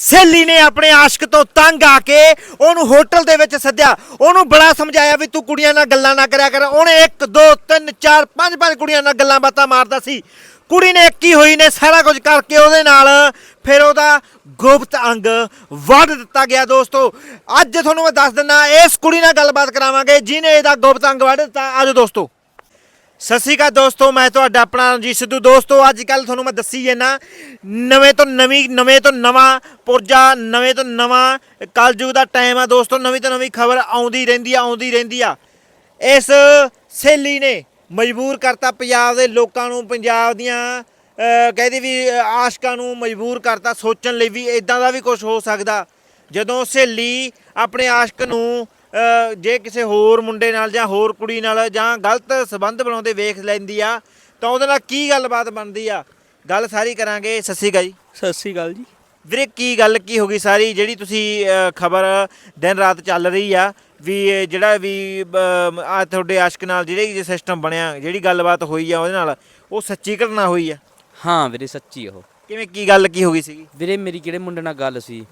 ਸਹੇਲੀ ਨੇ ਆਪਣੇ ਆਸ਼ਕ ਤੋਂ ਤੰਗ ਆ ਕੇ ਉਹਨੂੰ ਹੋਟਲ ਦੇ ਵਿੱਚ ਸੱਦਿਆ। ਉਹਨੂੰ ਬੜਾ ਸਮਝਾਇਆ ਵੀ ਤੂੰ ਕੁੜੀਆਂ ਨਾਲ ਗੱਲਾਂ ਨਾ ਕਰਿਆ ਕਰ। ਉਹਨੇ 1 2 3 4 5 5 ਕੁੜੀਆਂ ਨਾਲ ਗੱਲਾਂ ਬਾਤਾਂ ਮਾਰਦਾ ਸੀ। ਕੁੜੀ ਨੇ ਇੱਕ ਹੀ ਹੋਈ ਨੇ ਸਾਰਾ ਕੁਝ ਕਰਕੇ ਉਹਦੇ ਨਾਲ ਫਿਰ ਉਹਦਾ ਗੁਪਤ ਅੰਗ ਵੱਢ ਦਿੱਤਾ ਗਿਆ ਦੋਸਤੋ। ਅੱਜ ਤੁਹਾਨੂੰ ਮੈਂ ਦੱਸ ਦਿੰਦਾ, ਇਸ ਕੁੜੀ ਨਾਲ ਗੱਲਬਾਤ ਕਰਾਵਾਂਗੇ, ਜਿਹਨੇ ਇਹਦਾ ਗੁਪਤ ਅੰਗ ਵੱਢ ਦਿੱਤਾ। ਆਜੋ ਦੋਸਤੋ। ਸਤਿ ਸ਼੍ਰੀ ਅਕਾਲ ਦੋਸਤੋ ਮੈਂ ਤੁਹਾਡਾ ਆਪਣਾ ਰਣਜੀਤ ਸਿੱਧੂ। ਦੋਸਤੋ ਅੱਜ ਕੱਲ ਤੁਹਾਨੂੰ ਮੈਂ ਦੱਸੀ ਜਨਾ ਨਵੇਂ ਤੋਂ ਨਵੀਂ ਨਵੇਂ ਤੋਂ ਨਵਾਂ ਪੁਰਜਾ ਨਵੇਂ ਤੋਂ ਨਵਾਂ ਕਲਯੁਗ ਦਾ ਟਾਈਮ ਆ ਦੋਸਤੋ ਨਵੀਂ ਤੋਂ ਨਵੀਂ ਖਬਰ ਆਉਂਦੀ ਰਹਿੰਦੀ ਆ ਆਉਂਦੀ ਰਹਿੰਦੀ ਆ। ਇਸ ਸਹੇਲੀ ਨੇ ਮਜਬੂਰ ਕਰਤਾ ਪੰਜਾਬ ਦੇ ਲੋਕਾਂ ਨੂੰ ਪੰਜਾਬ ਦੀਆਂ ਅਹ, ਕਹਿੰਦੇ ਵੀ ਆਸ਼ਕਾਂ ਨੂੰ ਮਜਬੂਰ ਕਰਤਾ ਸੋਚਣ ਲਈ ਵੀ ਇਦਾਂ ਦਾ ਵੀ ਕੁਝ ਹੋ ਸਕਦਾ। ਜਦੋਂ ਸਹੇਲੀ ਆਪਣੇ ਆਸ਼ਕ ਨੂੰ ਜੇ ਕਿਸੇ ਹੋਰ ਮੁੰਡੇ ਨਾਲ ਜਾਂ ਹੋਰ ਕੁੜੀ ਨਾਲ ਜਾਂ ਗਲਤ ਸਬੰਧ ਬਣਾਉਂਦੇ ਵੇਖ ਲੈਂਦੀ ਆ ਤਾਂ ਉਹਦੇ ਨਾਲ ਕੀ ਗੱਲਬਾਤ ਬਣਦੀ ਆ? ਗੱਲ ਸਾਰੀ ਕਰਾਂਗੇ। ਸਤਿ ਸ਼੍ਰੀ ਅਕਾਲ ਜੀ। ਸਤਿ ਸ੍ਰੀ ਅਕਾਲ ਜੀ। ਵੀਰੇ ਕੀ ਗੱਲ ਕੀ ਹੋ ਗਈ ਸਾਰੀ? ਜਿਹੜੀ ਤੁਸੀਂ ਖਬਰ ਦਿਨ ਰਾਤ ਚੱਲ ਰਹੀ ਆ ਵੀ ਜਿਹੜਾ ਵੀ ਆ ਤੁਹਾਡੇ ਆਸ਼ਕ ਨਾਲ ਜਿਹੜੇ ਸਿਸਟਮ ਬਣਿਆ ਜਿਹੜੀ ਗੱਲਬਾਤ ਹੋਈ ਆ ਉਹਦੇ ਨਾਲ ਉਹ ਸੱਚੀ ਘਟਨਾ ਹੋਈ ਆ? ਹਾਂ ਵੀਰੇ ਸੱਚੀ ਉਹ। ਕਿਵੇਂ ਕੀ ਗੱਲ ਕੀ ਹੋ ਗਈ ਸੀਗੀ? ਵੀਰੇ ਮੇਰੀ ਕਿਹੜੇ ਮੁੰਡੇ ਨਾਲ ਗੱਲ ਸੀ?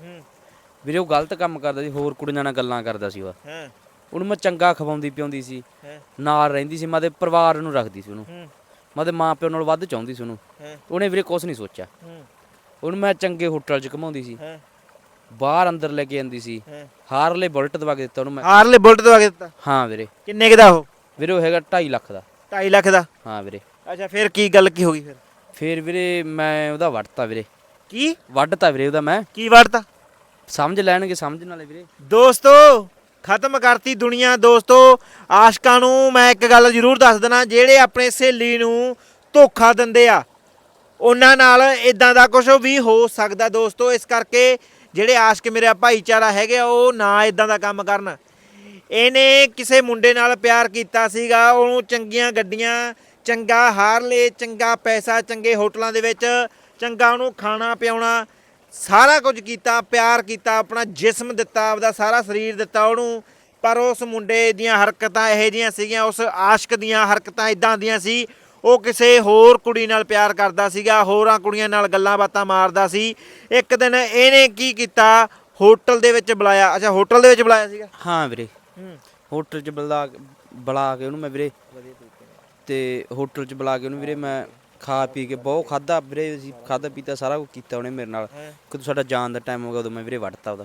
ਵੀਰੇ ਉਹ ਗਲਤ ਕੰਮ ਕਰਦਾ ਸੀ ਹੋਰ ਕੁੜੀਆਂ ਨਾਲ ਗੱਲਾਂ ਕਰਦਾ ਸੀ ਉਹ। ਹਾਂ। ਉਹਨੂੰ ਮੈਂ ਚੰਗਾ ਖਵਾਉਂਦੀ ਪਿਆਉਂਦੀ ਸੀ। ਹਾਂ। ਨਾਲ ਰਹਿੰਦੀ ਸੀ ਮੈਂ ਤੇ ਪਰਿਵਾਰ ਨੂੰ ਰੱਖਦੀ ਸੀ ਉਹਨੂੰ। ਹੂੰ। ਮੈਂ ਤੇ ਮਾਂ ਪਿਓ ਨਾਲ ਵੱਧ ਚਾਹੁੰਦੀ ਸੀ ਉਹਨੂੰ। ਹਾਂ। ਉਹਨੇ ਵੀਰੇ ਕੁਝ ਨਹੀਂ ਸੋਚਿਆ। ਹੂੰ। ਉਹਨੂੰ ਮੈਂ ਚੰਗੇ ਹੋਟਲ 'ਚ ਘਮਾਉਂਦੀ ਸੀ। ਹਾਂ। ਬਾਹਰ ਅੰਦਰ ਲੈ ਕੇ ਜਾਂਦੀ ਸੀ। ਹਾਂ। ਹਾਰਲੇ ਬੁਲਟ ਦਵਾ ਕੇ ਦਿੱਤਾ ਉਹਨੂੰ ਮੈਂ। ਹਾਰਲੇ ਬੁਲਟ ਦਵਾ ਕੇ ਦਿੱਤਾ? ਹਾਂ ਵੀਰੇ। ਕਿੰਨੇ ਕੁ ਦਾ ਉਹ? ਵੀਰੇ ਉਹ ਹੈਗਾ 2.5 ਲੱਖ ਦਾ। 2.5 ਲੱਖ ਦਾ? ਹਾਂ ਵੀਰੇ। ਅੱਛਾ ਫਿਰ ਕੀ ਗੱਲ ਕੀ ਹੋ ਗਈ ਫਿਰ? ਫਿਰ ਵੀਰੇ ਮੈਂ ਉਹਦਾ ਵੱਢਤਾ ਵੀਰੇ। ਕੀ? ਵੱਢਤਾ ਵੀਰੇ ਉਹਦਾ ਮੈਂ। ਕੀ ਵੜਤਾ ਸਮਝ ਲੈਣਗੇ ਸਮਝਣ ਵਾਲੇ ਵੀਰੇ। ਦੋਸਤੋ ਖਤਮ ਕਰਤੀ ਦੁਨੀਆ ਦੋਸਤੋ। ਆਸ਼ਕਾਂ ਨੂੰ ਮੈਂ ਇੱਕ ਗੱਲ ਜ਼ਰੂਰ ਦੱਸ ਦੇਣਾ ਜਿਹੜੇ ਆਪਣੇ ਸਹੇਲੀ ਨੂੰ ਧੋਖਾ ਦਿੰਦੇ ਆ ਉਹਨਾਂ ਨਾਲ ਇਦਾਂ ਦਾ ਕੁਝ ਵੀ ਹੋ ਸਕਦਾ ਦੋਸਤੋ। ਇਸ ਕਰਕੇ ਜਿਹੜੇ ਆਸ਼ਕ ਮੇਰਾ ਭਾਈਚਾਰਾ ਹੈਗੇ ਆ, ਉਹ ਨਾ ਇਦਾਂ ਦਾ ਕੰਮ ਕਰਨ। ਇਹਨੇ ਕਿਸੇ ਮੁੰਡੇ ਨਾਲ ਪਿਆਰ ਕੀਤਾ ਸੀਗਾ ਉਹਨੂੰ ਚੰਗੀਆਂ ਗੱਡੀਆਂ ਚੰਗਾ ਹਾਰਲੇ ਚੰਗਾ ਪੈਸਾ ਚੰਗੇ ਹੋਟਲਾਂ ਦੇ ਵਿੱਚ ਚੰਗਾ ਉਹਨੂੰ ਖਾਣਾ ਪਿਆਉਣਾ ਸਾਰਾ ਕੁਝ ਕੀਤਾ ਪਿਆਰ ਕੀਤਾ ਆਪਣਾ ਜਿਸਮ ਦਿੱਤਾ ਆਪਦਾ ਸਾਰਾ ਸਰੀਰ ਦਿੱਤਾ ਉਹਨੂੰ। ਪਰ ਉਸ ਮੁੰਡੇ ਦੀਆਂ ਹਰਕਤਾਂ ਇਹੋ ਜਿਹੀਆਂ ਸੀਗੀਆਂ ਉਸ ਆਸ਼ਕ ਦੀਆਂ ਹਰਕਤਾਂ ਇਦਾਂ ਦੀਆਂ ਸੀ। ਉਹ ਕਿਸੇ ਹੋਰ ਕੁੜੀ ਨਾਲ ਪਿਆਰ ਕਰਦਾ ਸੀਗਾ ਹੋਰਾਂ ਕੁੜੀਆਂ ਨਾਲ ਗੱਲਾਂ ਬਾਤਾਂ ਮਾਰਦਾ ਸੀ। ਇੱਕ ਦਿਨ ਇਹਨੇ ਕੀ ਕੀਤਾ? ਹੋਟਲ ਦੇ ਵਿੱਚ ਬੁਲਾਇਆ। ਅੱਛਾ ਹੋਟਲ ਦੇ ਵਿੱਚ ਬੁਲਾਇਆ ਸੀਗਾ? ਹਾਂ ਵੀਰੇ। ਹੋਟਲ 'ਚ ਬੁਲਾ ਬੁਲਾ ਕੇ ਉਹਨੂੰ ਮੈਂ ਵੀਰੇ ਤੇ ਹੋਟਲ 'ਚ ਬੁਲਾ ਕੇ ਉਹਨੂੰ ਵੀਰੇ ਮੈਂ ਖਾ ਪੀ ਕੇ ਬਹੁਤ ਖਾਦਾ ਵੀਰੇ ਅਸੀਂ ਖਾਦਾ ਪੀਤਾ ਸਾਰਾ ਕੁਝ ਕੀਤਾ ਉਹਨੇ ਮੇਰੇ ਨਾਲ। ਕਦੋਂ ਸਾਡਾ ਜਾਣ ਦਾ ਟਾਈਮ ਹੋ ਗਿਆ ਉਦੋਂ ਮੈਂ ਵੀਰੇ ਵੜਤਾ ਉਹਦਾ।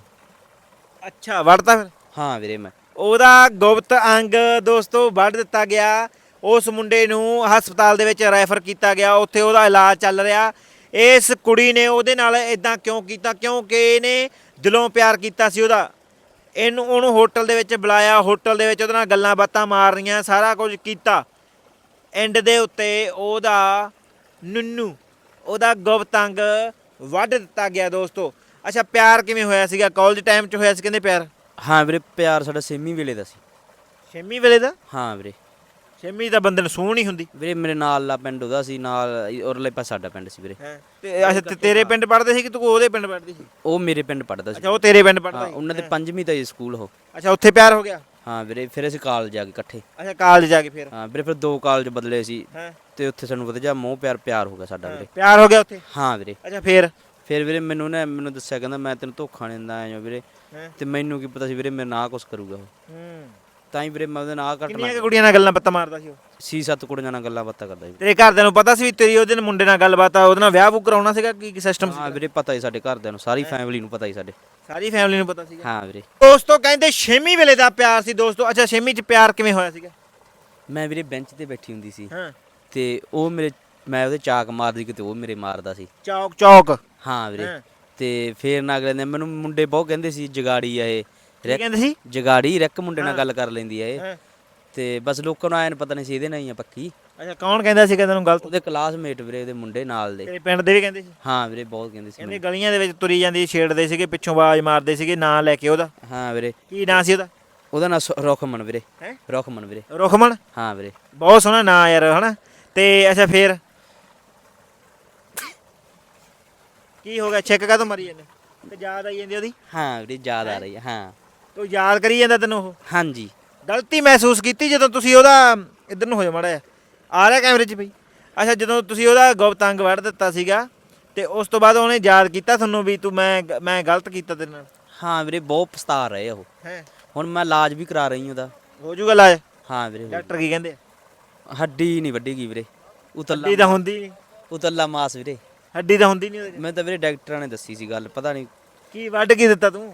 ਅੱਛਾ ਵੜਤਾ ਫਿਰ? ਹਾਂ ਵੀਰੇ ਮੈਂ। ਉਹਦਾ ਗੁਪਤ ਅੰਗ ਦੋਸਤੋ ਵੱਢ ਦਿੱਤਾ ਗਿਆ। ਉਸ ਮੁੰਡੇ ਨੂੰ ਹਸਪਤਾਲ ਦੇ ਵਿੱਚ ਰੈਫਰ ਕੀਤਾ ਗਿਆ। ਉੱਥੇ ਉਹਦਾ ਇਲਾਜ ਚੱਲ ਰਿਹਾ। ਇਸ ਕੁੜੀ ਨੇ ਉਹਦੇ ਨਾਲ ਇਦਾਂ ਕਿਉਂ ਕੀਤਾ? ਕਿਉਂਕਿ ਇਹਨੇ ਦਿਲੋਂ ਪਿਆਰ ਕੀਤਾ ਸੀ ਉਹਦਾ। ਇਹਨੂੰ ਉਹਨੂੰ ਹੋਟਲ ਦੇ ਵਿੱਚ ਬੁਲਾਇਆ। ਹੋਟਲ ਦੇ ਵਿੱਚ ਉਹਦੇ ਨਾਲ ਗੱਲਾਂ ਬਾਤਾਂ ਮਾਰ ਰਹੀਆਂ ਸਾਰਾ ਕੁਝ ਕੀਤਾ। ਐਂਡ ਦੇ ਉੱਤੇ ਉਹਦਾ ਨੁੰਨੂ। ਉਹਦਾ ਗੁਪਤ ਅੰਗ ਵੱਢ ਦਿੱਤਾ ਗਿਆ ਦੋਸਤੋ। ਅੱਛਾ ਪਿਆਰ ਕਿਵੇਂ ਹੋਇਆ ਸੀਗਾ? ਕਾਲਜ ਟਾਈਮ 'ਚ ਹੋਇਆ ਸੀ ਕਹਿੰਦੇ ਪਿਆਰ? ਹਾਂ ਵੀਰੇ ਪਿਆਰ ਸਾਡਾ ਸੇਮੀ ਵੇਲੇ ਦਾ ਸੀ। ਛੇਵੀਂ ਵੇਲੇ ਦਾ? ਹਾਂ ਵੀਰੇ। ਛੇਵੀਂ ਤਾਂ ਬੰਦੇ ਨੂੰ ਸੂਹ ਨਹੀਂ ਹੁੰਦੀ। ਵੀਰੇ ਮੇਰੇ ਨਾਲ ਲਾ ਪਿੰਡ ਉਹਦਾ ਸੀ ਨਾਲ ਔਰਲੇ ਪਾਸੇ ਸਾਡਾ ਪਿੰਡ ਸੀ ਵੀਰੇ। ਤੇ ਅੱਛਾ ਤੇ ਤੇਰੇ ਪਿੰਡ ਪੜਦੇ ਸੀ ਕਿ ਤੂੰ ਉਹਦੇ ਪਿੰਡ ਪੜਦੀ ਸੀ? ਉਹ ਮੇਰੇ ਪਿੰਡ ਪੜਦਾ ਸੀ। ਅੱਛਾ ਉਹ ਤੇਰੇ ਪਿੰਡ ਹਾਂ ਪੜਦਾ ਸੀ। ਉਹਨਾਂ ਦੇ ਪੰਜਵੀਂ ਦਾ ਹੀ ਸਕੂਲ ਉਹ ਅੱਛਾ ਉੱਥੇ ਪਿਆਰ ਹੋ ਗਿਆ? ਹਾਂ ਵੀਰੇ ਫਿਰ ਅਸੀਂ ਕਾਲਜ ਜਾ ਕੇ ਇਕੱਠੇ। ਅੱਛਾ ਕਾਲਜ ਜਾ ਕੇ ਫਿਰ? ਹਾਂ ਵੀਰੇ ਫਿਰ ਦੋ ਕਾਲਜ ਬਦਲੇ ਸੀ ਹਾਂ। ਤੇ ਉੱਥੇ ਸਾਨੂੰ ਵਧੀਆ ਮੋਹ ਪਿਆਰ ਪਿਆਰ ਹੋ ਗਿਆ ਸਾਡਾ ਵੀਰੇ। ਪਿਆਰ ਹੋ ਗਿਆ ਉੱਥੇ? ਹਾਂ ਵੀਰੇ। ਅੱਛਾ ਫਿਰ? ਫਿਰ ਵੀਰੇ ਮੈਨੂੰ ਨਾ ਮੈਨੂੰ ਦੱਸਿਆ ਕਹਿੰਦਾ ਮੈਂ ਤੈਨੂੰ ਧੋਖਾ ਨਹੀਂ ਦਿੰਦਾ ਆਇਆ ਵੀਰੇ? ਤੇ ਮੈਨੂੰ ਕੀ ਪਤਾ ਸੀ ਵੀਰੇ ਮੇਰੇ ਨਾਲ ਕੁਛ ਕਰੂਗਾ ਉਹ। ਹੂੰ। ਤਾਂ ਹੀ ਵੀਰੇ ਮੈਂ ਉਹਦੇ ਨਾਲ ਘਟਨਾ ਕਿੰਨੀਆਂ ਕੁ ਕੁੜੀਆਂ ਨਾਲ ਗੱਲਾਂ ਪੱਤਾ ਮਾਰਦਾ ਸੀ ਉਹ? ਸੀ ਸੱਤ ਕੁੜੀਆਂ ਨਾਲ ਗੱਲਾਂ ਬਾਤਾਂ ਕਰਦਾ ਸੀ। ਤੇਰੇ ਘਰਦਿਆਂ ਨੂੰ ਪਤਾ ਸੀ ਵੀ ਤੇਰੀ ਉਹਦੇ ਨਾਲ ਮੁੰਡੇ ਨਾਲ ਗੱਲਬਾਤ ਆ ਉਹਦੇ ਨਾਲ ਵਿਆਹ ਵੂ ਕਰਾਉਣਾ ਸੀਗਾ ਕੀ ਸਿਸਟਮ ਹਾਂ ਸੀ ਵੀਰੇ ਪਤਾ ਹੀ ਸਾਡੇ ਘਰਦਿਆਂ ਨੂੰ ਸਾਰੀ ਫੈਮਿਲੀ ਨੂੰ ਪਤਾ ਹੀ ਸਾਡੇ। ਸਾਰੀ ਫੈਮਿਲੀ ਨੂੰ ਪਤਾ ਸੀਗਾ? ਹਾਂ ਵੀਰੇ। ਦੋਸਤੋ ਕਹਿੰਦੇ ਛੇਵੀਂ ਵੇਲੇ ਦਾ ਪਿਆਰ ਸੀ ਦੋਸਤੋ। ਅੱਛਾ ਛੇਵੀਂ 'ਚ ਪਿਆਰ ਕਿਵੇਂ ਹੋਇਆ ਸੀਗਾ? ਮੈਂ ਵੀਰੇ ਬੈਂਚ ਤੇ ਬੈਠੀ ਹੁੰਦੀ ਸੀ। ਹਾਂ। ਤੇ ਉਹ ਮੇਰੇ ਮੈਂ ਉਹਦੇ ਚਾਕ ਮਾਰਦੀ ਕਿਤੇ ਉਹ ਮੇਰੇ ਮਾਰਦਾ ਸੀ। ਚੌਕ ਚੌਕ। ਹਾਂ ਵੀਰੇ। ਹਾਂ। ਤੇ ਫੇਰ ਨਾ ਅਗਲੇ ਦਿਨ ਮੈਨੂੰ ਮੁੰਡੇ ਬਹੁਤ ਕਹਿੰਦੇ ਸੀ ਜਗਾੜੀ ਆ ਇਹ। ਕੀ ਕਹਿੰਦੇ ਸੀ? ਜਗਾੜੀ ਰਿਕ ਮੁੰਡੇ ਨਾਲ ਗੱਲ ਕਰ ਲੈਂਦੀ ਆ ਇਹ। ਹਾਂ। ਤੇ ਬਸ ਲੋਕਾਂ ਨੂੰ ਆਇਆ ਪਤਾ ਨਹੀਂ ਸੀ ਇਹਦੇ ਨਾਲ ਹੀ ਆ ਪੱਕੀ। ਅੱਛਾ ਕੌਣ ਕਹਿੰਦਾ ਸੀਗਾ ਤੈਨੂੰ ਗਲਤ? ਉਹਦੇ ਕਲਾਸਮੇਟ ਵੀਰੇ ਉਹਦੇ ਮੁੰਡੇ ਨਾਲ ਦੇ। ਤੇਰੇ ਪਿੰਡ ਦੇ ਵੀ ਕਹਿੰਦੇ ਸੀ? ਹਾਂ ਵੀਰੇ ਬਹੁਤ ਕਹਿੰਦੇ ਸੀ ਕਹਿੰਦੇ ਗਲੀਆਂ ਦੇ ਵਿੱਚ ਤੁਰੀ ਜਾਂਦੀ ਛੇੜਦੇ ਸੀਗੇ ਪਿੱਛੋਂ ਆਵਾਜ਼ ਮਾਰਦੇ ਸੀਗੇ ਨਾਂ ਲੈ ਕੇ ਉਹਦਾ। ਮੈਨੂੰ। ਹਾਂ ਵੀਰੇ। ਕੀ ਨਾਂ ਸੀ ਉਹਦਾ? ਉਹਦਾ ਨਾਂ ਸ- ਰੁਖਮਨ ਵੀਰੇ। ਹੈ? ਰੁਖਮਨ ਵੀਰੇ। ਰੁਖਮਨ? ਹਾਂ ਵੀਰੇ। ਬਹੁਤ ਸੋਹਣਾ ਨਾਂ ਯਾਰ ਹਨਾ? ਤੇ ਅੱਛਾ ਫੇਰ? ਕੀ ਹੋ ਗਿਆ? ਛਿੱਕ ਕਾ ਮਰੀ ਜਾਂਦੇ? ਤੇ ਯਾਦ ਆਈ ਜਾਂਦੀ ਉਹਦੀ? ਹਾਂ ਵੀਰੇ ਯਾਦ ਆ ਰਹੀ ਹੈ ਹਾਂ। ਤੂੰ ਯਾਦ ਕਰੀ ਜਾਂਦਾ ਤੈਨੂੰ ਉਹ? ਹਾਂਜੀ। ਗਲਤੀ ਮਹਿਸੂਸ ਕੀਤੀ ਜਦੋਂ ਤੁਸੀਂ ਉਹਦਾ ਇੱਧਰ ਨੂੰ ਹੋ ਜਾ ਮਾੜਾ ਜਿਹਾ। ਆ ਰਿਹਾ ਕੈਮਰੇ 'ਚ ਬਈ। ਅੱਛਾ ਜਦੋਂ ਤੁਸੀਂ ਉਹਦਾ ਗੁਪਤ ਅੰਗ ਵੜ ਦਿੱਤਾ ਸੀਗਾ ਤੇ ਉਸ ਤੋਂ ਬਾਅਦ ਉਹਨੇ ਯਾਦ ਕੀਤਾ ਤੁਹਾਨੂੰ ਵੀ ਤੂੰ ਮੈਂ ਮੈਂ ਗਲਤ ਕੀਤਾ ਤੇਰੇ ਨਾਲ? ਹਾਂ ਵੀਰੇ ਬਹੁਤ ਪਛਤਾ ਰਹੇ ਉਹ। ਹੈ? ਹੁਣ ਮੈਂ ਇਲਾਜ ਵੀ ਕਰਾ ਰਹੀ ਉਹਦਾ। ਹੋ ਜੂਗਾ ਇਲਾਜ? ਹਾਂ ਵੀਰੇ ਡਾਕਟਰ ਕੀ ਕਹਿੰਦੇ ਹੱਡੀ ਨਹੀਂ ਵੱਡੀ ਗਈ ਵੀਰੇ। ਉਤਲਾ ਹੱਡੀ ਤਾਂ ਹੁੰਦੀ ਨਹੀਂ। ਉਤਲਾ ਮਾਸ ਵੀਰੇ। ਹੱਡੀ ਤਾਂ ਹੁੰਦੀ ਨਹੀਂ ਉਹਦੇ 'ਚ। ਮੈਂ ਤਾਂ ਵੀਰੇ ਡਾਕਟਰਾਂ ਨੇ ਦੱਸੀ ਸੀ ਗੱਲ ਪਤਾ ਨਹੀਂ ਕੀ ਵੱਢ ਕੀ ਦਿੱਤਾ ਤੂੰ?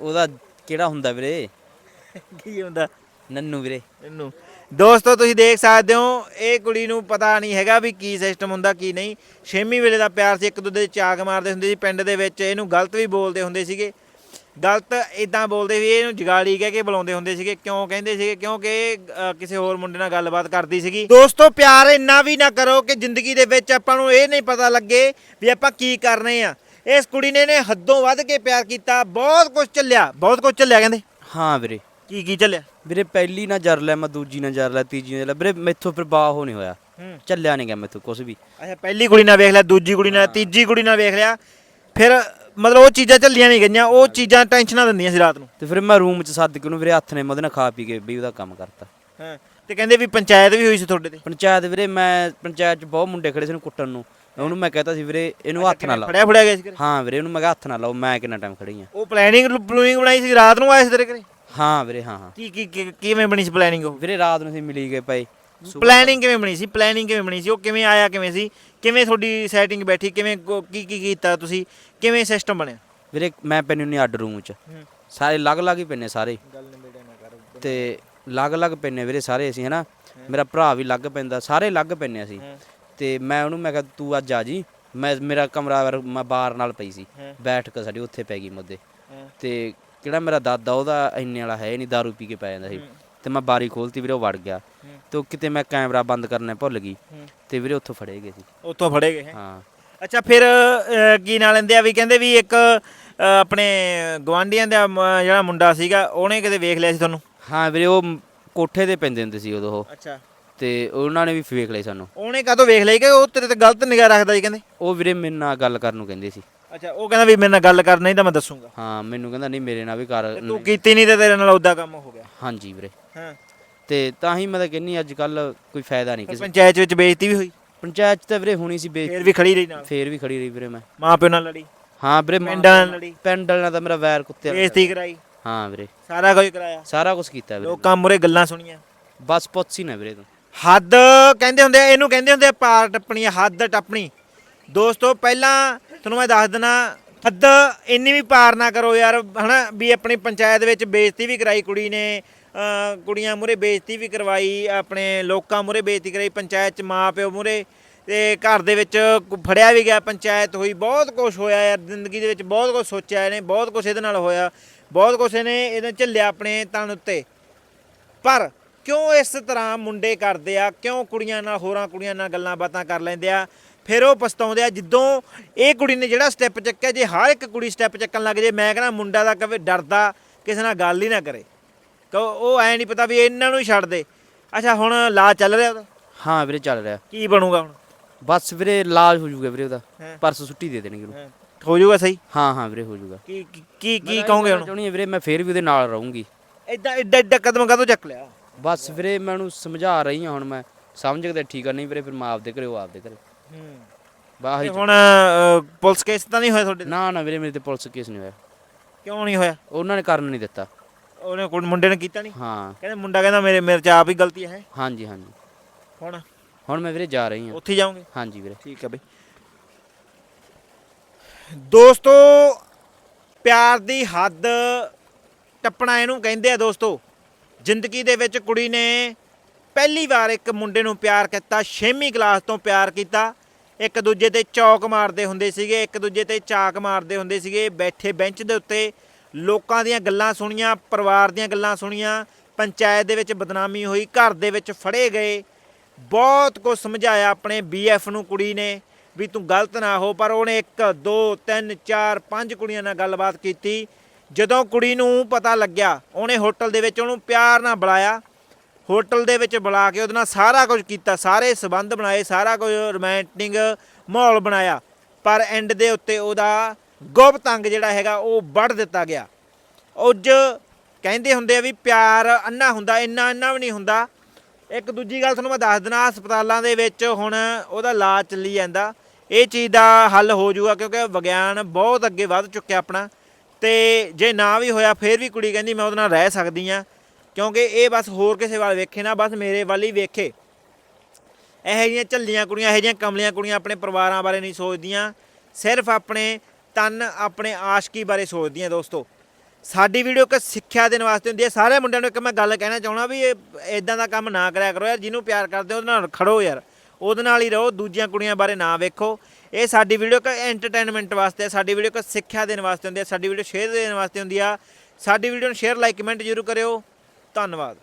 ਉਹਦਾ ਕਿਹੜਾ ਹੁੰਦਾ ਵੀਰੇ? ਕੀ ਹੁੰਦਾ? ਨੰਨੂ ਵੀਰੇ। ਇਹਨੂੰ ਦੋਸਤੋ ਤੁਸੀਂ ਦੇਖ ਸਕਦੇ ਹੋ ਇਹ ਕੁੜੀ ਨੂੰ ਪਤਾ ਨਹੀਂ ਹੈਗਾ ਵੀ ਕੀ ਸਿਸਟਮ ਹੁੰਦਾ ਕੀ ਨਹੀਂ। ਛੇਵੀਂ ਵੇਲੇ ਦਾ ਪਿਆਰ ਸੀ ਇੱਕ ਦੂਜੇ ਦੇ ਚਾਕ ਮਾਰਦੇ ਹੁੰਦੇ ਸੀ ਪਿੰਡ ਦੇ ਵਿੱਚ। ਇਹਨੂੰ ਗਲਤ ਵੀ ਬੋਲਦੇ ਹੁੰਦੇ ਸੀਗੇ। ਗਲਤ ਇਦਾਂ ਬੋਲਦੇ ਵੀ ਇਹਨੂੰ ਜਗਾੜੀ ਕਹਿ ਕੇ ਬੁਲਾਉਂਦੇ ਹੁੰਦੇ ਸੀਗੇ। ਕਿਉਂ ਕਹਿੰਦੇ ਸੀਗੇ? ਕਿਉਂਕਿ ਇਹ ਅ, ਕਿਸੇ ਹੋਰ ਮੁੰਡੇ ਨਾਲ ਗੱਲਬਾਤ ਕਰਦੀ ਸੀਗੀ। ਦੋਸਤੋ ਪਿਆਰ ਇੰਨਾ ਵੀ ਨਾ ਕਰੋ ਕਿ ਜ਼ਿੰਦਗੀ ਦੇ ਵਿੱਚ ਆਪਾਂ ਨੂੰ ਇਹ ਨਹੀਂ ਪਤਾ ਲੱਗੇ ਵੀ ਆਪਾਂ ਕੀ ਕਰਨੇ ਆ। ਇਸ ਕੁੜੀ ਨੇ ਨੇ ਹੱਦੋਂ ਵੱਧ ਕੇ ਪਿਆਰ ਕੀਤਾ ਬਹੁਤ ਕੁਝ ਚੱਲਿਆ ਬਹੁਤ ਕੁਝ ਚੱਲਿਆ ਕਹਿੰਦੇ। ਹਾਂ ਵੀਰੇ। ਕੀ ਕੀ ਚੱਲਿਆ ਵੀਰੇ ਪਹਿਲੀ ਨਾ ਜਰ ਲੈ ਮੈਂ ਦੂਜੀ ਨਾ ਜਰ ਲੈ ਤੀਜੀ ਨਾ ਜਰ ਲੈ। ਵੀਰੇ ਮੈਥੋਂ ਫਿਰ ਬਾਹ ਹੋ ਨਹੀਂ ਹੋਇਆ। ਹੂੰ। ਚੱਲਿਆ ਨਹੀਂ ਗਿਆ ਮੈਥੋਂ ਕੁਝ ਵੀ। ਅੱਛਾ ਪਹਿਲੀ ਕੁੜੀ ਨਾਲ ਵੇਖ ਲਿਆ ਦੂਜੀ ਕੁੜੀ ਨਾਲ ਤੀਜੀ ਕੁੜੀ ਨਾਲ ਵੇਖ ਲਿਆ। ਫਿਰ ਮਤਲਬ ਉਹ ਚੀਜ਼ਾਂ ਚੱਲੀਆਂ ਨਹੀਂ ਗਈਆਂ ਉਹ ਚੀਜ਼ਾਂ ਟੈਨਸ਼ਨਾਂ ਦਿੰਦੀਆਂ ਸੀ ਰਾਤ ਨੂੰ। ਤੇ ਫਿਰ ਮੈਂ ਰੂਮ 'ਚ ਸੱਦ ਕੇ ਉਹਨੂੰ ਵੀਰੇ ਹੱਥ ਨੇ ਮੈਂ ਉਹਦੇ ਨਾਲ ਖਾ ਪੀ ਕੇ ਵੀ ਉਹਦਾ ਕੰਮ ਕਰਤਾ। ਹਾਂ ਤੇ ਕਹਿੰਦੇ ਵੀ ਪੰਚਾਇਤ ਵੀ ਹੋਈ ਸੀ ਤੁਹਾਡੇ ਤੇ? ਪੰਚਾਇਤ ਵੀਰੇ ਮੈਂ ਪੰਚਾਇਤ 'ਚ ਬਹੁਤ ਮੁੰਡੇ ਖੜੇ ਸੀ ਉਹਨੂੰ ਕੁੱਟਣ ਨੂੰ। ਉਹਨੂੰ ਮੈਂ ਕਹਤਾ ਸੀ ਵੀਰੇ ਇਹਨੂੰ ਹੱਥ ਨਾ ਲਾਓ। ਫੜਿਆ ਫੜਿਆ ਗਿਆ ਸੀ ਘਰੇ? ਹਾਂ ਵੀਰੇ ਉਹਨੂੰ ਮੈਂ ਕਿਹਾ ਹੱਥ ਨਾ ਲਾਓ ਮੈਂ ਕਿੰਨਾ ਟਾਈਮ ਖੜੀ ਆ। ਉਹ ਪਲੈਨਿੰਗ ਪਲੂਇੰਗ ਬਣਾਈ ਸੀ ਰਾਤ ਨੂੰ ਆਏ ਸੀ ਤੇਰੇ ਘਰੇ? ਹਾਂ ਵੀਰੇ ਹਾਂ ਹਾਂ। ਕੀ ਕੀ ਕੀ- ਕਿਵੇਂ ਬਣੀ ਸੀ ਪਲੈਨਿੰਗ ਉਹ? ਵੀਰੇ ਰਾਤ ਨੂੰ ਅਸੀਂ ਮਿਲੀ ਗਏ ਪਏ ਪਲੈਨਿੰਗ ਕਿਵੇਂ ਬਣੀ ਸੀ? ਪਲੈਨਿੰਗ ਕਿਵੇਂ ਬਣੀ ਸੀ? ਉਹ ਕਿਵੇਂ ਆਇਆ ਕਿਵੇਂ ਸੀ? ਕਿਵੇਂ ਤੁਹਾਡੀ ਸੈਟਿੰਗ ਬੈਠੀ? ਕਿਵੇਂ ਕੋ- ਕੀ ਕੀ ਕੀਤਾ ਤੁਸੀਂ? ਕਿਵੇਂ ਸਿਸਟਮ ਬਣਿਆ? ਵੀਰੇ ਮੈਂ ਪੈਣੀ ਨਹੀਂ ਅੱਡ ਰੂਮ 'ਚ। ਸਾਰੇ ਅਲੱਗ-ਅਲੱਗ ਹੀ ਪੈਨੇ ਸਾਰੇ। ਗੱਲ ਨਿਬੇੜਿਆ ਨਾ ਕਰ ਤੇ ਅਲੱਗ-ਅਲੱਗ ਪੈਨੇ ਵੀਰੇ ਸਾਰੇ ਅਸੀਂ ਹਨਾ? ਮੇਰਾ ਭਰਾ ਵੀ ਅਲੱਗ ਪੈਂਦਾ ਸਾਰੇ ਅਲੱਗ ਪੈਨੇ ਅਸੀਂ। ਤੇ ਮੈਂ ਉਹਨੂੰ ਮੈਂ ਕਿਹਾ ਤੂੰ ਅੱਜ ਆ ਜੀ। ਮੈਂ ਮੇਰਾ ਕਮਰਾ ਵਰ- ਮੈਂ ਬਾਰ ਨਾਲ ਪਈ ਸੀ। ਹਾਂ। ਬੈਠ ਕੇ ਸਾਡੀ ਉੱਥੇ ਪੈ ਗਈ ਮੁੱਦੇ। ਤੇ ਕਿਹੜਾ ਮੇਰਾ ਦਾਦਾ ਉਹਦਾ ਇੰਨੇ ਵਾਲਾ ਹੈ ਨਹੀਂ दारू ਪੀ ਕੇ ਪੈ ਜਾਂਦਾ ਸੀ। ਤੇ ਮੈਂ ਬਾਰੀ ਖੋਲਤੀ ਵੀਰੇ ਉਹ ਵੜ ਗਿਆ। ਤੇ ਉਹ ਕਿਤੇ ਮੈਂ ਕੈਮਰਾ ਬੰਦ ਕਰਨਾ ਭੁੱਲ ਗਈ। ਤੇ ਵੀਰੇ ਉੱਥੋਂ ਫੜੇ ਗਏ ਸੀ। ਉੱਥੋਂ ਫੜੇ ਗਏ ਹੈਂ? ਹਾਂ। ਅੱਛਾ ਫਿਰ ਅਹ, ਕੀ ਨਾਂ ਲੈਂਦੇ ਆ ਵੀ ਕਹਿੰਦੇ ਵੀ ਇੱਕ ਅਹ, ਆਪਣੇ ਗਵਾਂਡੀਆਂ ਦਾ ਮ- ਜਿਹੜਾ ਮੁੰਡਾ ਸੀਗਾ ਉਹਨੇ ਕਿਤੇ ਵੇਖ ਲਿਆ ਸੀ ਤੁਹਾਨੂੰ? ਹਾਂ ਵੀਰੇ ਉਹ ਮ- ਕੋਠੇ ਤੇ ਪੈਂਦੇ ਹੁੰਦੇ ਸੀ ਉਦੋਂ ਉਹ। ਅੱਛਾ। ਤੇ ਉਹਨਾਂ ਨੇ ਵੀ ਵੇਖ ਲਈ ਸਾਨੂੰ। ਉਹਨੇ ਕਾਹਤੋਂ ਵੇਖ ਲਈ ਕਿ ਉਹ ਤੇਰੇ ਤੇ ਗਲਤ ਨਿਗਾਹ ਰੱਖਦਾ ਸੀ ਕਹਿੰਦੇ? ਉਹ ਵੀਰੇ ਮੇਰੇ ਨਾਲ ਗੱਲ ਕਰਨ ਨੂੰ ਕਹਿੰਦੇ ਸੀ। ਅੱਛਾ ਉਹ ਕਹਿੰਦਾ ਵੀ ਮੇਰੇ ਨਾਲ ਗੱਲ ਕਰ ਨਹੀਂ ਤਾਂ ਮੈਂ ਦੱਸੂਗਾ। ਹਾਂ ਮੈਨੂੰ ਕਹਿੰਦਾ ਨਹੀਂ ਮੇਰੇ ਨਾਲ ਵੀ ਕਰ ਤੇ ਤੂੰ ਕੀਤੀ ਨਹੀਂ ਤੇ ਤੇਰੇ ਨਾਲ ਉਦਾਂ ਕੰਮ ਹੋ ਗਿਆ। ਹਾਂਜੀ ਵੀਰੇ। ਹਾਂ। ਤੇ ਤਾਂ ਹੀ ਮੈਂ ਤਾਂ ਕਹਿੰਨੀ ਅੱਜ ਕੱਲ ਕੋਈ ਫਾਇਦਾ ਨਹੀਂ ਕਿਸੇ ਪੰਚਾਇਤ ਵਿੱਚ ਬੇਇੱਜ਼ਤੀ ਵੀ ਹੋਈ? ਪੰਚਾਇਤ 'ਚ ਤਾਂ ਵੀਰੇ ਹੋਣੀ ਸੀ ਬੇ ਫੇਰ ਵੀ ਖੜੀ ਰਹੀ ਨਾਲ? ਫੇਰ ਵੀ ਖੜੀ ਰਹੀ ਵੀਰੇ ਮੈਂ। ਮਾਂ ਪਿਓ ਨਾਲ ਲੜੀ? ਹਾਂ ਵੀਰੇ ਮਾਂ- ਪਿੰਡਾਂ ਨਾਲ ਲੜੀ? ਪਿੰਡ ਵਾਲਿਆਂ ਦਾ ਮੇਰਾ ਵੈਰ ਕੁੱਤੇ ਵਾਲਾ ਬੇਇੱਜ਼ਤੀ ਕਰਾਈ? ਹਾਂ ਵੀਰੇ। ਸਾਰਾ ਕੁਝ ਕਰਾਇਆ? ਸਾਰਾ ਕੁਝ ਕੀਤਾ ਵੀਰੇ। ਲੋਕਾਂ ਮੂਰੇ ਗੱਲਾਂ ਸੁਣੀਆਂ? ਬਸ ਪੁੱਛ ਹੀ ਨਾ ਵੀਰੇ ਤੂੰ। ਹੱਦ ਕਹਿੰਦੇ ਹੁੰਦੇ ਆ, ਇਹਨੂੰ ਕਹਿੰਦੇ ਹੁੰਦੇ ਆ ਪਾਰ ਟੱਪਣੀ ਹੱਦ ਟੱਪਣੀ। ਦੋਸਤੋ, ਪਹਿਲਾਂ ਤੁਹਾਨੂੰ ਮੈਂ ਦੱਸ ਦਿੰਦਾ, ਹੱਦ ਇੰਨੀ ਵੀ ਪਾਰ ਨਾ ਕਰੋ ਯਾਰ, ਹਨਾ, ਵੀ ਆਪਣੀ ਪੰਚਾਇਤ ਵਿੱਚ ਬੇਇੱਜ਼ਤੀ ਵੀ ਕਰਾਈ ਕੁੜੀ ਨੇ ਕੁੜੀਆਂ ਮੂਰੇ ਬੇਇੱਜ਼ਤੀ ਵੀ ਕਰਵਾਈ, ਆਪਣੇ ਲੋਕਾਂ ਮੂਰੇ ਬੇਇੱਜ਼ਤੀ ਕਰਾਈ, ਪੰਚਾਇਤ ਚ ਮਾਂ ਪਿਓ ਮੂਰੇ ਤੇ ਘਰ ਦੇ ਵਿੱਚ ਕੁ- ਫੜਿਆ ਵੀ ਗਿਆ, ਪੰਚਾਇਤ ਹੋਈ, ਬਹੁਤ ਕੁਝ ਹੋਇਆ ਯਾਰ, ਜ਼ਿੰਦਗੀ ਦੇ ਵਿੱਚ ਬਹੁਤ ਕੁਝ ਸੋਚਿਆ ਇਹਨੇ, ਬਹੁਤ ਕੁਝ ਇਹਦੇ ਨਾਲ ਹੋਇਆ, ਬਹੁਤ ਕੁਝ ਇਹਨੇ ਇਹਨੇ ਝੱਲਿਆ ਆਪਣੇ ਤਨ ਉੱਤੇ। ਪਰ ਕਿਉਂ ਇਸ ਤਰ੍ਹਾਂ ਮੁੰਡੇ ਕਰਦੇ ਆ? ਕਿਉਂ ਕੁੜੀਆਂ ਨਾਲ ਹੋਰਾਂ ਕੁੜੀਆਂ ਨਾਲ ਗੱਲਾਂ ਬਾਤਾਂ ਕਰ ਲੈਂਦੇ ਆ? ਫਿਰ ਉਹ ਪਛਤਾਉਂਦੇ ਆ ਜਿੱਦੋਂ ਇਹ ਕੁੜੀ ਨੇ ਜਿਹੜਾ ਸਟੈਪ ਚੱਕਿਆ ਜੇ ਹਰ ਇੱਕ ਕੁੜੀ ਸਟੈਪ ਚੱਕਣ ਲੱਗ ਜੇ ਮੈਂ ਕਹਿੰਦਾ ਮੁੰਡਾ ਦਾ ਕਵੇ ਡਰਦਾ ਕਿਸੇ ਨਾਲ ਗੱਲ ਹੀ ਨਾ ਕਰੇ। ਕਹੋ ਉਹ ਐ ਨਹੀਂ ਪਤਾ ਵੀ ਇਹਨਾਂ ਨੂੰ ਹੀ ਛੱਡ ਦੇ। ਅੱਛਾ ਹੁਣ ਲਾ ਚੱਲ ਰਿਹਾ ਉਹਦਾ? ਹਾਂ ਵੀਰੇ ਚੱਲ ਰਿਹਾ। ਕੀ ਬਣੂਗਾ ਹੁਣ? ਬਸ ਵੀਰੇ ਇਲਾਜ ਹੋ ਜਾਊਗਾ ਵੀਰੇ ਉਹਦਾ। ਹੈਂ। ਪਰਸੋਂ ਛੁੱਟੀ ਦੇ ਦੇਣਗੇ ਉਹਨੂੰ। ਹੋ। ਜਾਊਗਾ ਸਹੀ? ਹਾਂ ਹਾਂ ਵੀਰੇ ਹੋ ਜਾਊਗਾ ਕੀ ਕੀ- ਕੀ ਕੀ ਕਹੋਗੇ ਹੁਣ? ਚਾਹੁੰਦੀ ਹਾਂ ਵੀਰੇ ਮੈਂ ਫੇਰ ਵੀ ਉਹਦੇ ਨਾਲ ਰਹੂੰਗੀ। ਐਡਾ ਐਡਾ ਐਡਾ ਕਦਮ ਕਦੋਂ ਚੱਕ ਲਿਆ? ਬਸ ਵੀਰੇ ਮੈਂ ਉਹਨੂੰ ਸਮਝਾ ਰਹੀ ਹਾਂ ਹੁਣ ਮੈਂ। ਸਮਝ ਕੇ ਤਾਂ ਠੀਕ ਆ ਨਹੀਂ ਵੀਰੇ ਫਿਰ ਮੈਂ ਆਪਦੇ ਘਰੇ ਉਹ ਆਪਦੇ ਘਰੇ। ਬਾਹਰ ਹੀ ਹੁਣ ਪੁਲਿਸ ਕੇਸ ਤਾਂ ਨਹੀਂ ਹੋਇਆ ਤੁਹਾਡੇ ਤੇ? ਨਾ ਨਾ ਵੀਰੇ ਮੇਰੇ ਤੇ ਪੁਲਿਸ ਕੇਸ ਨਹੀਂ ਹੋਇਆ। ਕਿਉਂ ਨਹੀਂ ਹੋਇਆ? ਉਹਨਾਂ ਨੇ ਕਰਨ ਨਹੀਂ ਦਿੱਤਾ। ਉਹਨੇ ਕੋਈ ਮੁੰਡੇ ਨੇ ਕੀਤਾ ਨਹੀਂ? ਹਾਂ। ਕਹਿੰਦੇ ਮੁੰਡਾ ਕਹਿੰਦਾ ਮੇਰੇ ਮੇਰੇ ਚ ਆਪ ਹੀ ਗਲਤੀ ਹੈ ਹਾਂਜੀ ਹਾਂਜੀ। ਹੁਣ? ਹੁਣ ਮੈਂ ਵੀਰੇ ਜਾ ਰਹੀ ਹਾਂ। ਉੱਥੇ ਜਾਓਗੇ? ਹਾਂਜੀ ਵੀਰੇ। ਠੀਕ ਹੈ ਬਈ। ਦੋਸਤੋ ਪਿਆਰ ਦੀ ਹੱਦ ਟੱਪਣਾ ਇਹਨੂੰ ਕਹਿੰਦੇ ਆ ਦੋਸਤੋ। ਜ਼ਿੰਦਗੀ ਦੇ ਵਿੱਚ ਕੁੜੀ ਨੇ ਪਹਿਲੀ ਵਾਰ ਇੱਕ ਮੁੰਡੇ ਨੂੰ ਪਿਆਰ ਕੀਤਾ 6ਵੀਂ ਕਲਾਸ ਤੋਂ ਪਿਆਰ ਕੀਤਾ। ਇੱਕ ਦੂਜੇ ਤੇ ਚੌਕ ਮਾਰਦੇ ਹੁੰਦੇ ਸੀਗੇ, ਇੱਕ ਦੂਜੇ ਤੇ ਚਾਕ ਮਾਰਦੇ ਹੁੰਦੇ ਸੀਗੇ, ਬੈਠੇ ਬੈਂਚ ਦੇ ਉੱਤੇ ਲੋਕਾਂ ਦੀਆਂ ਗੱਲਾਂ ਸੁਣੀਆਂ, ਪਰਿਵਾਰ ਦੀਆਂ ਗੱਲਾਂ ਸੁਣੀਆਂ, ਪੰਚਾਇਤ ਦੇ ਵਿੱਚ ਬਦਨਾਮੀ ਹੋਈ, ਘਰ ਦੇ ਵਿੱਚ ਫੜੇ ਗਏ। ਬਹੁਤ ਕੁਝ ਸਮਝਾਇਆ ਆਪਣੇ ਬੀਐਫ ਨੂੰ ਕੁੜੀ ਨੇ ਵੀ ਤੂੰ ਗਲਤ ਨਾ ਹੋ, ਪਰ ਉਹਨੇ 1 2 3 4 5 ਕੁੜੀਆਂ ਨਾਲ ਗੱਲਬਾਤ ਕੀਤੀ। ਜਦੋਂ ਕੁੜੀ ਨੂੰ ਪਤਾ ਲੱਗਿਆ, ਉਹਨੇ ਹੋਟਲ ਦੇ ਵਿੱਚ ਉਹਨੂੰ ਪਿਆਰ ਨਾਲ ਬੁਲਾਇਆ। ਹੋਟਲ ਦੇ ਵਿੱਚ ਬੁਲਾ ਕੇ ਉਹਦੇ ਨਾਲ ਸਾਰਾ ਕੁਝ ਕੀਤਾ, ਸਾਰੇ ਸਬੰਧ ਬਣਾਏ, ਸਾਰਾ ਕੁਝ ਰੋਮਾਂਟਿਕ ਮਾਹੌਲ ਬਣਾਇਆ। ਪਰ ਐਂਡ ਦੇ ਉੱਤੇ ਉਹਦਾ ਗੁਪਤ ਅੰਗ ਜਿਹੜਾ ਹੈਗਾ, ਉਹ ਵੱਢ ਦਿੱਤਾ ਗਿਆ। ਉੱਜ ਕਹਿੰਦੇ ਹੁੰਦੇ ਆ ਵੀ ਪਿਆਰ ਅੰਨਾ ਹੁੰਦਾ, ਇੰਨਾ ਇੰਨਾ ਵੀ ਨਹੀਂ ਹੁੰਦਾ। ਇੱਕ ਦੂਜੀ ਗੱਲ ਤੁਹਾਨੂੰ ਮੈਂ ਦੱਸ ਦਿੰਦਾ, ਹਸਪਤਾਲਾਂ ਦੇ ਵਿੱਚ ਹੁਣ ਉਹਦਾ ਇਲਾਜ ਚੱਲੀ ਜਾਂਦਾ। ਇਹ ਚੀਜ਼ ਦਾ ਹੱਲ ਹੋ ਜਾਊਗਾ ਕਿਉਂਕਿ ਵਿਗਿਆਨ ਬਹੁਤ ਅੱਗੇ ਵੱਧ ਚੁੱਕਿਆ ਆਪਣਾ। ਤੇ ਜੇ ਨਾ ਵੀ ਹੋਇਆ, ਫੇਰ ਵੀ ਕੁੜੀ ਕਹਿੰਦੀ, ਮੈਂ ਉਹਦੇ ਨਾਲ ਰਹਿ ਸਕਦੀ ਆ ਕਿਉਂਕਿ ਇਹ ਬਸ ਹੋਰ ਕਿਸੇ ਵੱਲ ਵੇਖੇ ਨਾ, ਬਸ ਮੇਰੇ ਵੱਲ ਹੀ ਵੇਖੇ। ਇਹੋ ਜਿਹੀਆਂ ਝੱਲੀਆਂ ਕੁੜੀਆਂ, ਇਹੋ ਜਿਹੀਆਂ ਕਮਲੀਆਂ ਕੁੜੀਆਂ ਆਪਣੇ ਪਰਿਵਾਰਾਂ ਬਾਰੇ ਨਹੀਂ ਸੋਚਦੀਆਂ। ਸਿਰਫ ਆਪਣੇ ਤਨ, ਆਪਣੇ ਆਸ਼ਕੀ ਬਾਰੇ ਸੋਚਦੀਆਂ ਦੋਸਤੋ। ਸਾਡੀ ਵੀਡੀਓ ਇੱਕ ਸਿੱਖਿਆ ਦੇਣ ਵਾਸਤੇ ਹੁੰਦੀ ਹੈ। ਸਾਰੇ ਮੁੰਡਿਆਂ ਨੂੰ ਇੱਕ ਮੈਂ ਗੱਲ ਕਹਿਣਾ ਚਾਹਣਾ ਵੀ ਇਹ ਇਦਾਂ ਦਾ ਕੰਮ ਨਾ ਕਰਿਆ ਕਰੋ ਯਾਰ, ਜਿਹਨੂੰ ਪਿਆਰ ਕਰਦੇ ਹੋ ਉਹਦੇ ਨਾਲ ਖੜੋ ਯਾਰ। ਉਹਦੇ ਨਾਲ ਹੀ ਰਹੋ, ਦੂਜੀਆਂ ਕੁੜੀਆਂ ਬਾਰੇ ਨਾ ਵੇਖੋ। ਇਹ ਸਾਡੀ ਵੀਡੀਓ ਇੱਕ ਐਂਟਰਟੇਨਮੈਂਟ ਵਾਸਤੇ ਸਾਡੀ ਵੀਡੀਓ ਇੱਕ ਸਿੱਖਿਆ ਦੇਣ ਵਾਸਤੇ ਹੁੰਦੀ ਹੈ ਸਾਡੀ ਵੀਡੀਓ ਸ਼ੇਅਰ ਦੇਣ ਵਾਸਤੇ ਹੁੰਦੀ ਆ। ਸਾਡੀ ਵੀਡੀਓ ਨੂੰ ਸ਼ੇਅਰ ਲਾਈਕ ਕਮੈਂਟ ਜ਼ਰੂਰ ਕਰਿਓ। ਧੰਨਵਾਦ।